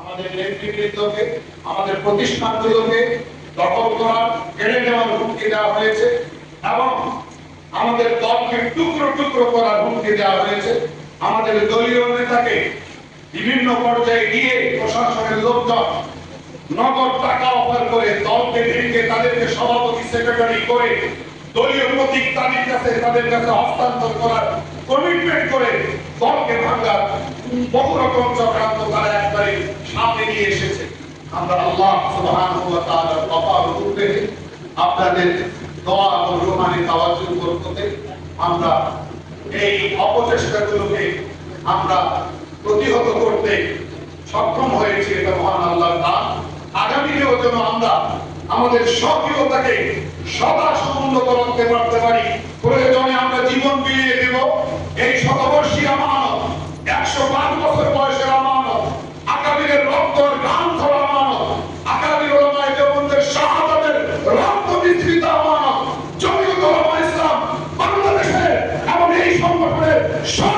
আমাদের নেতৃবৃন্দকে, আমাদের প্রতিষ্ঠানগুলোকে দখল করার, কেড়ে নেওয়ার হুমকি দেওয়া হয়েছে এবং আমাদের দলকে টুকরো টুকরো করার হুমকি দেওয়া হয়েছে। আমাদের দলীয় নেতাকে বিভিন্ন পর্যায়ে গিয়ে প্রশাসনের লোকজন নগদ টাকা অফার করে দলকে ভেঙে তাদেরকে সভাপতি, সেক্রেটারি করে দলীয় প্রতীক তাদের কাছে তাদের কাছে হস্তান্তর করার কমিটমেন্ট করে দলকে ভাঙার বহু রকম চক্রান্ত তারা আমরা আল্লাহ সুবহানাহু ওয়া তাআলার কপাল উপরে আপনাদের দোয়া এবং আমরা এই অপচেষ্টাগুলোকে আমরা প্রতিহত করতে সক্ষম হয়েছে এটা মহান আল্লাহর দান। আগামীতেও যেন আমরা আমাদের সক্রিয়তাকে সদা সমুন্নত করতে পারতে পারি, প্রয়োজনে আমরা জীবন বিলিয়ে দেব। এই শতবর্ষী shot.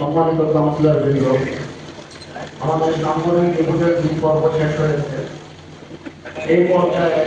সম্মানিত কাউন্সিলর বৃন্দ আমাদের সামগ্রিক নিকটের দুই পর্ব শেষ হয়েছে এই পর্যায়ে